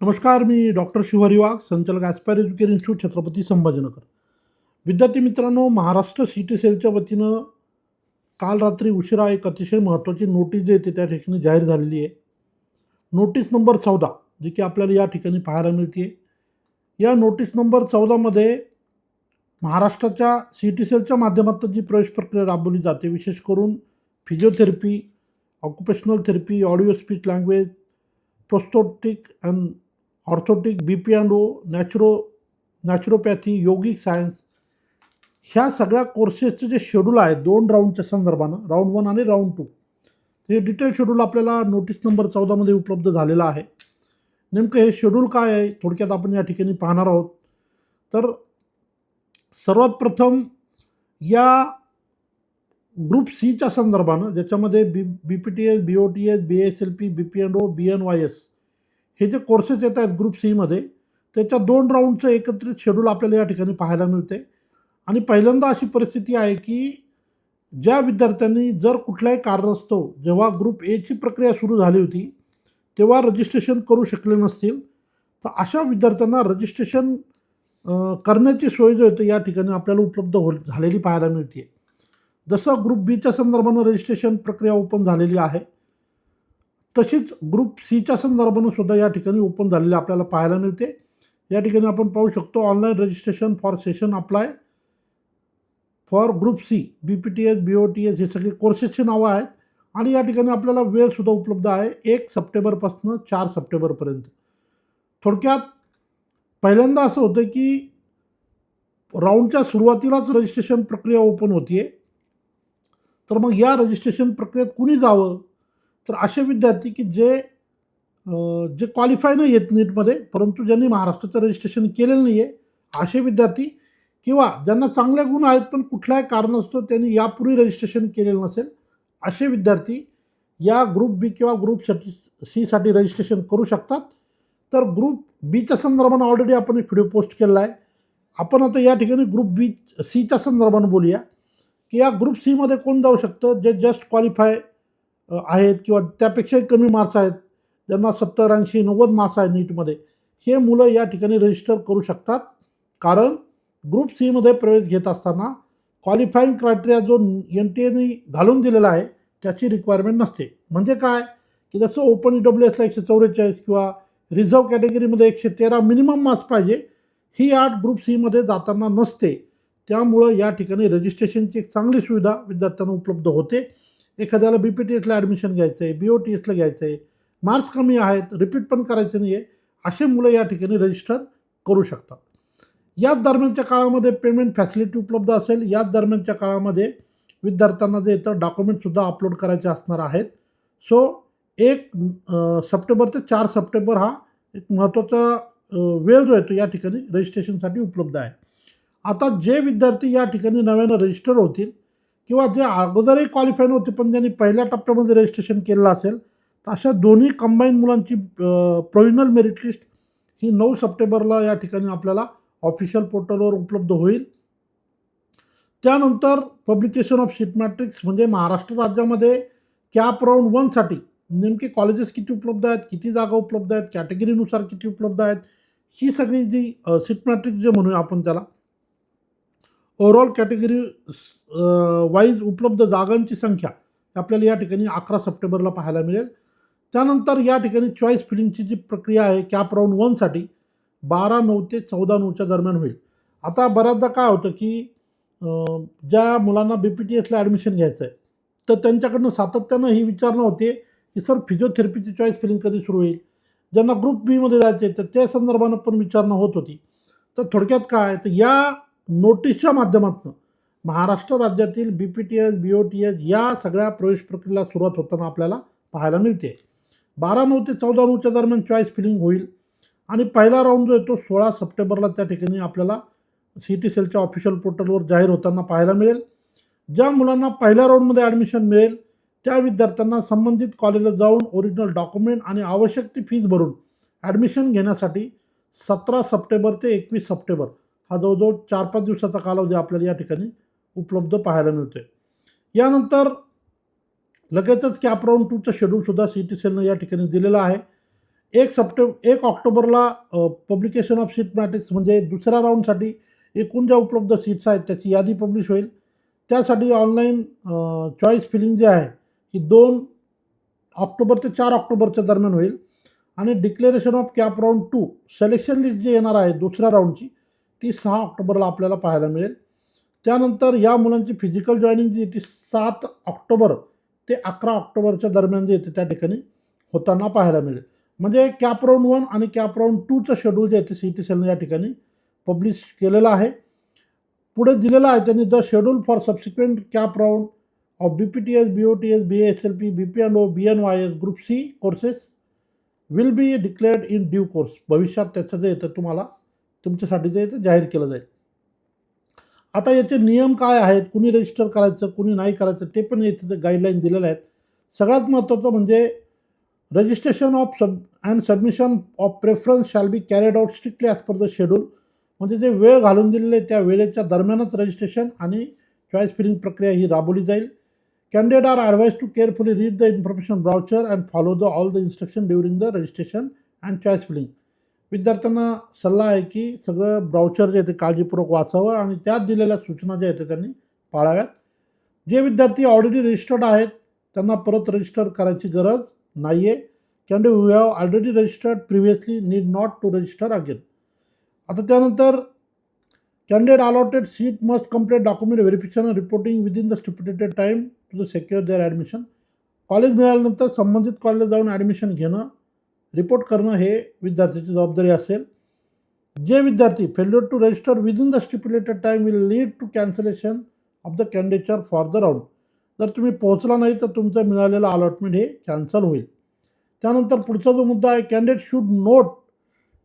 नमस्कार मी डॉक्टर शिवहरी वाघ संचालक aspire education institute Chhatrapati Sambhajinagar. विद्यार्थी मित्रांनो महाराष्ट्र सी टी सेलच्या वतीनं काल रात्री उशिरा एक अतिशय महत्त्वाची नोटीस जे येते त्या ठिकाणी जाहीर झालेली आहे. नोटीस नंबर चौदा जी की आपल्याला या ठिकाणी पाहायला मिळते. या नोटीस नंबर चौदामध्ये महाराष्ट्राच्या सी टी सेलच्या माध्यमातून जी प्रवेश प्रक्रिया राबवली जाते विशेष करून physiotherapy occupational therapy audio speech language prosthetic and orthotic B P and O naturo naturopathy yogic science ह्या सगळ्या कोर्सेसचे जे शेड्यूल आहे दोन राऊंडच्या संदर्भानं राऊंड वन आणि राऊंड टू हे डिटेल शेड्यूल आपल्याला नोटीस नंबर चौदामध्ये उपलब्ध झालेलं आहे. नेमकं हे शेड्यूल काय आहे थोडक्यात आपण या ठिकाणी पाहणार आहोत. तर सर्वात प्रथम या ग्रुप सीच्या संदर्भानं ज्याच्यामध्ये B B P T S B O T S B S L P B P N O B N Y S हे जे कोर्सेस येत आहेत ग्रुप सीमध्ये त्याच्या दोन राऊंडचं एकत्रित शेड्यूल आपल्याला या ठिकाणी पाहायला मिळते. आणि पहिल्यांदा अशी परिस्थिती आहे की ज्या विद्यार्थ्यांनी जर कुठल्याही कारणास्तव जेव्हा ग्रुप एची प्रक्रिया सुरू झाली होती तेव्हा रजिस्ट्रेशन करू शकले नसतील. तर अशा विद्यार्थ्यांना रजिस्ट्रेशन करण्याची सोय जो आहे या ठिकाणी आपल्याला उपलब्ध हो झालेली पाहायला मिळते जसं ग्रुप बीच्या संदर्भानं रजिस्ट्रेशन प्रक्रिया ओपन झालेली आहे तशीच ग्रुप सीच्या संदर्भानं सुद्धा या ठिकाणी ओपन झालेले आपल्याला पाहायला मिळते. या ठिकाणी आपण पाहू शकतो online registration for session apply for group C B P T S B O T S हे सगळे कोर्सेसची नावं आहेत. आणि या ठिकाणी आपल्याला वेळसुद्धा उपलब्ध आहे एक सप्टेंबरपासून चार सप्टेंबरपर्यंत. थोडक्यात पहिल्यांदा असं होतं की राऊंडच्या सुरुवातीलाच रजिस्ट्रेशन प्रक्रिया ओपन होती आहे तर मग या रजिस्ट्रेशन प्रक्रियेत कुणी जावं? तर असे विद्यार्थी की जे जे क्वालिफाय नाही आहेत नीटमध्ये परंतु ज्यांनी महाराष्ट्राचं रजिस्ट्रेशन केलेलं नाही आहे असे विद्यार्थी किंवा ज्यांना चांगले गुण आहेत पण कुठलाही कारण असतो त्यांनी यापूर्वी रजिस्ट्रेशन केलेलं नसेल असे विद्यार्थी या ग्रुप बी किंवा ग्रुपसाठी सीसाठी रजिस्ट्रेशन करू शकतात. तर ग्रुप बीच्या संदर्भानं ऑलरेडी आपण एक व्हिडिओ पोस्ट केलेला आहे. आपण आता या ठिकाणी ग्रुप बी सीच्या संदर्भानं बोलूया. की या ग्रुप सीमध्ये कोण जाऊ शकतं? जे जस्ट क्वालिफाय आहेत किंवा त्यापेक्षाही कमी मार्क्स आहेत. ज्यांना सत्तर ऐंशी नव्वद मार्क्स आहे नीटमध्ये. हे मुलं या ठिकाणी रजिस्टर करू शकतात. कारण ग्रुप सीमध्ये प्रवेश घेत असताना क्वालिफाईंग क्रायटेरिया जो एन टी एने घालून दिलेला आहे त्याची रिक्वायरमेंट नसते. म्हणजे काय? की जसं ओपन ई डब्ल्यू एसला एकशे चौवेचाळीस किंवा रिझर्व कॅटेगरीमध्ये एकशे तेरा मिनिमम मार्क्स पाहिजे ही आठ ग्रुप सीमध्ये जाताना नसते. त्यामुळं या ठिकाणी रजिस्ट्रेशनची एक चांगली सुविधा विद्यार्थ्यांना उपलब्ध होते. एखाद्याला बी पी टी एसला ॲडमिशन घ्यायचं आहे बी ओ टी एसला घ्यायचं आहे मार्क्स कमी आहेत रिपीट पण करायचं नाही आहे असे मुलं या ठिकाणी रजिस्टर करू शकतात. याच दरम्यानच्या काळामध्ये पेमेंट फॅसिलिटी उपलब्ध असेल याच दरम्यानच्या काळामध्ये विद्यार्थ्यांना जे येतं डॉक्युमेंटसुद्धा अपलोड करायचे असणार आहेत. सो एक सप्टेंबर ते चार सप्टेंबर हा एक महत्त्वाचा वेळ जो आहे तो या ठिकाणी रजिस्ट्रेशनसाठी उपलब्ध आहे. आता जे विद्यार्थी या ठिकाणी नव्यानं रजिस्टर होतील किंवा जे अगोदरही क्वालिफाय नव्हते पण ज्यांनी पहिल्या टप्प्यामध्ये रजिस्ट्रेशन केलेलं असेल तर अशा दोन्ही कंबाईन मुलांची प्रोविजनल मेरिट लिस्ट ही नऊ सप्टेंबरला या ठिकाणी आपल्याला ऑफिशियल पोर्टलवर उपलब्ध होईल. त्यानंतर पब्लिकेशन ऑफ सीट मॅट्रिक्स म्हणजे महाराष्ट्र राज्यामध्ये कॅप राऊंड वनसाठी नेमके कॉलेजेस किती उपलब्ध आहेत किती जागा उपलब्ध आहेत कॅटेगरीनुसार किती उपलब्ध आहेत ही सगळी जी सीट मॅट्रिक्स जे म्हणूया आपण त्याला ओव्हरऑल कॅटेगरी वाईज उपलब्ध जागांची संख्या आपल्याला या ठिकाणी अकरा सप्टेंबरला पाहायला मिळेल. त्यानंतर या ठिकाणी चॉईस फिलिंगची जी प्रक्रिया आहे कॅप राऊंड वनसाठी बारा नऊ ते चौदा नऊच्या दरम्यान होईल. आता बऱ्याचदा काय होतं की ज्या मुलांना बी पी टी एसला ॲडमिशन घ्यायचं आहे तर त्यांच्याकडनं सातत्यानं ही विचारणा होते की सर फिजिओथेरपीची चॉईस फिलिंग कधी सुरू होईल? ज्यांना ग्रुप बीमध्ये जायचे तर त्या संदर्भानं पण विचारणा होत होती. तर थोडक्यात काय तर या नोटीसच्या माध्यमातून महाराष्ट्र राज्यातील B P T S B O T S या सगळ्या प्रवेश प्रक्रियेला सुरुवात होताना आपल्याला पाहायला मिळते. बारा नऊ ते चौदा नऊच्या दरम्यान चॉईस फिलिंग होईल आणि पहिला राऊंड जो आहे तो सोळा सप्टेंबरला त्या ठिकाणी आपल्याला सी टी सेलच्या ऑफिशियल पोर्टलवर जाहीर होताना पाहायला मिळेल. ज्या मुलांना पहिल्या राऊंडमध्ये ॲडमिशन मिळेल त्या विद्यार्थ्यांना संबंधित कॉलेजला जाऊन ओरिजिनल डॉक्युमेंट आणि आवश्यक ती फीज भरून ॲडमिशन घेण्यासाठी सतरा सप्टेंबर ते एकवीस सप्टेंबर हा जवळजवळ चार पाच दिवसाचा कालावधी आपल्याला या ठिकाणी उपलब्ध पाहायला मिळतो आहे यानंतर लगेचच कॅप राऊंड टूचं शेड्यूलसुद्धा सी टी सेलनं या ठिकाणी दिलेलं आहे. एक सप्टेंब एक ऑक्टोबरला पब्लिकेशन ऑफ सीट मॅट्रिक्स म्हणजे दुसऱ्या राऊंडसाठी एकूण ज्या उपलब्ध सीट्स आहेत त्याची यादी पब्लिश होईल. त्यासाठी ऑनलाईन चॉईस फिलिंग जे आहे ही दोन ऑक्टोबर ते चार ऑक्टोबरच्या दरम्यान होईल. आणि declaration of cap round two selection list जी येणार आहे दुसऱ्या राऊंडची ती सहा ऑक्टोबरला आपल्याला पाहायला मिळेल. त्यानंतर या मुलांची फिजिकल जॉईनिंग जी ती सात ऑक्टोबर ते अकरा ऑक्टोबरच्या दरम्यान जे येते त्या ठिकाणी होताना पाहायला मिळेल. म्हणजे कॅप राऊंड वन आणि कॅप राऊंड टूचं शेड्यूल जे आहे ते सी टी सेलने या ठिकाणी पब्लिश केलेलं आहे. पुढे दिलेलं आहे त्यांनी the schedule for subsequent cap round of B P T S B O T S B S L P B P N O B N Y S group C courses will be declared in due course भविष्यात त्याचं जे येतं तुम्हाला तुमच्यासाठी ते जाहीर केलं जाईल. आता याचे नियम काय आहेत? कुणी रजिस्टर करायचं कुणी नाही करायचं ते पण याचे गाईडलाईन दिलेले आहेत. सगळ्यात महत्त्वाचं म्हणजे registration of sub and submission of preference shall be carried out strictly as per the schedule म्हणजे जे वेळ घालून दिलेले त्या वेळेच्या दरम्यानच रजिस्ट्रेशन आणि चॉईस फिलिंग प्रक्रिया ही राबवली जाईल. Candidate are advise to carefully read the information brochure and follow the all the instruction during the registration and choice filling विद्यार्थ्यांना सल्ला आहे की सगळं ब्राउचर जे आहे ते काळजीपूर्वक वाचावं आणि त्यात दिलेल्या सूचना ज्या आहेत त्यांनी पाळाव्यात. जे विद्यार्थी ऑलरेडी रजिस्टर्ड आहेत त्यांना परत रजिस्टर करायची गरज नाही आहे can who have already registered previously need not to register again आता त्यानंतर candidate allotted seat must complete document verification reporting within the stipulated time to the secure their admission college मिळाल्यानंतर संबंधित कॉलेज जाऊन admission घेणं report करणं हे विद्यार्थ्याची जबाबदारी असेल. जे विद्यार्थी failure to register within the stipulated time will lead to cancellation of the candidature for the round जर तुम्ही पोहोचला नाही तर तुमचं मिळालेलं अलॉटमेंट हे कॅन्सल होईल. त्यानंतर पुढचा जो मुद्दा आहे candidate should note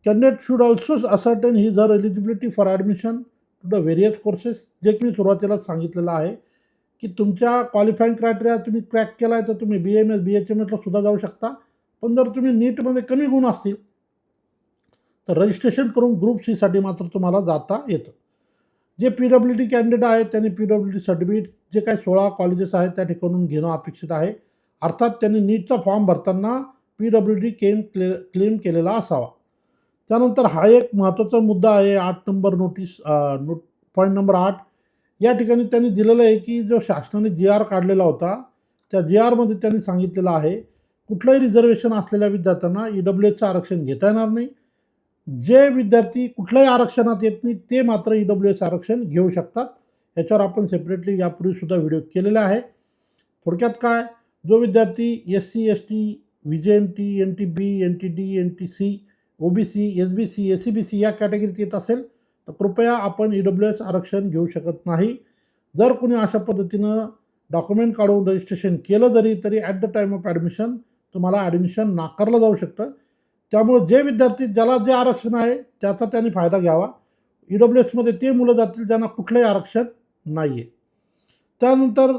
candidate should also ascertain his her eligibility for admission to the various courses जे की मी सुरुवातीला सांगितलेलं आहे की तुमच्या क्वालिफाईंग क्रायटेरिया तुम्ही क्रॅक केला आहे तर तुम्ही B M S B H M एसला सुद्धा जाऊ शकता. पण जर तुम्ही नीटमध्ये कमी गुण असतील तर रजिस्ट्रेशन करून ग्रुप सीसाठी मात्र तुम्हाला जाता येतं. J P W D candidate आहेत त्यांनी पी डब्ल्यू डी सर्टिफिकेट जे काही सोळा कॉलेजेस आहेत त्या ठिकाणून घेणं अपेक्षित आहे. अर्थात त्यांनी नीटचा फॉर्म भरताना पी डब्ल्यू डी क्लेम क्ले क्लेम केलेला असावा. त्यानंतर हा एक महत्त्वाचा मुद्दा आहे आठ number notice note point number आठ. या ठिकाणी त्यांनी दिलेलं आहे की जो शासनाने जी आर काढलेला होता त्या जी आरमध्ये त्यांनी सांगितलेलं आहे कुठलंही रिझर्वेशन असलेल्या विद्यार्थ्यांना ई डब्ल्यू एसचं आरक्षण घेता येणार नाही. जे विद्यार्थी कुठल्याही आरक्षणात येत नाही ते मात्र ई डब्ल्यू एस आरक्षण घेऊ शकतात. याच्यावर आपण सेपरेटली यापूर्वीसुद्धा व्हिडिओ केलेला आहे. थोडक्यात काय? जो विद्यार्थी S C S T V J M T N T B N T D N T C O B C S B C S C B C या कॅटेगरीत येत असेल तर कृपया आपण ई डब्ल्यू एस आरक्षण घेऊ शकत नाही. जर कोणी अशा पद्धतीनं डॉक्युमेंट काढून रजिस्ट्रेशन केलं जरी तरी at the time of admission तुम्हाला ॲडमिशन नाकारलं जाऊ शकतं. त्यामुळे जे विद्यार्थी ज्याला जे आरक्षण आहे त्याचा त्यांनी फायदा घ्यावा. ई डब्ल्यू एसमध्ये ते मुलं जातील ज्यांना कुठलंही आरक्षण नाही आहे त्यानंतर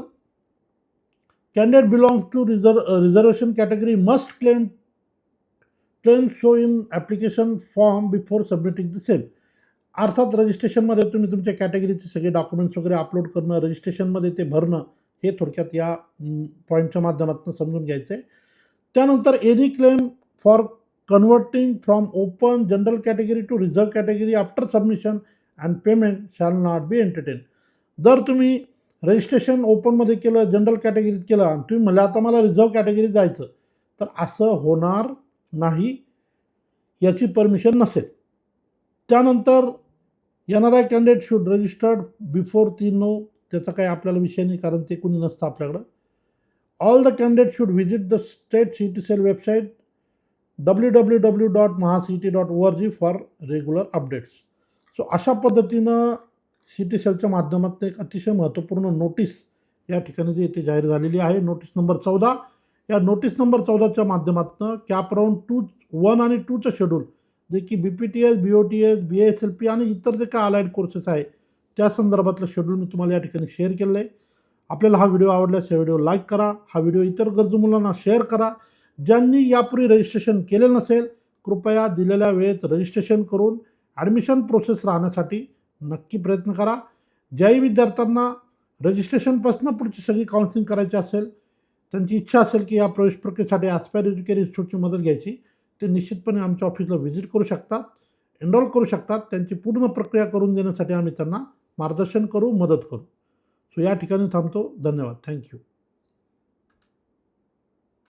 candidate belongs to reserve reservation category must claim claim show in application form before submitting the same अर्थात रजिस्ट्रेशनमध्ये तुम्ही तुमच्या कॅटेगरीचे सगळे डॉक्युमेंट्स वगैरे अपलोड करणं रजिस्ट्रेशनमध्ये ते भरणं हे थोडक्यात या पॉईंटच्या माध्यमातून समजून घ्यायचं आहे त्यानंतर any claim for converting from open general category to reserve category after submission and payment shall not be entertain जर तुम्ही रजिस्ट्रेशन ओपनमध्ये केलं जनरल कॅटेगरीत केलं आणि तुम्ही म्हणलं आता मला रिझर्व कॅटेगरीत जायचं तर असं होणार नाही याची परमिशन नसेल. त्यानंतर येणारा कॅन्डिडेट शूड रजिस्टर्ड बिफोर तीन नऊ त्याचा काही आपल्याला विषय नाही कारण ते कुणी नसतं आपल्याकडं. All the candidate should visit the state C T cell website W W W dot mahacet dot O R G for regular updates so अशा पद्धतीनं सी टी सेलच्या माध्यमातून एक अतिशय महत्त्वपूर्ण नोटीस या ठिकाणी जी इथे जाहीर झालेली आहे नोटीस नंबर चौदा. या नोटीस नंबर चौदाच्या माध्यमातून कॅप राऊंड टू वन आणि टूचं शेड्यूल जे की B P T S B O T S B S L P आणि इतर जे काय अलाइड कोर्सेस आहे त्या संदर्भातलं शेड्यूल मी तुम्हाला या ठिकाणी शेअर केलं आहे. आपल्याला हा व्हिडिओ आवडल्यास हा व्हिडिओ लाईक करा हा व्हिडिओ इतर गरजू मुलांना शेअर करा. ज्यांनी यापूर्वी रजिस्ट्रेशन केले नसेल कृपया दिलेल्या वेळेत रजिस्ट्रेशन करून ॲडमिशन प्रोसेस राहण्यासाठी नक्की प्रयत्न करा. ज्याही विद्यार्थ्यांना रजिस्ट्रेशनपासून पुढची सगळी काउन्सिलिंग करायची असेल त्यांची इच्छा असेल की या प्रवेश प्रक्रियेसाठी ॲस्पायर एज्युकेशन इन्स्टिट्यूटची मदत घ्यायची ते निश्चितपणे आमच्या ऑफिसला व्हिजिट करू शकतात एनरोल करू शकतात. त्यांची पूर्ण प्रक्रिया करून देण्यासाठी आम्ही त्यांना मार्गदर्शन करू मदत करू. सो या ठिकाणी थांबतो. धन्यवाद. थँक्यू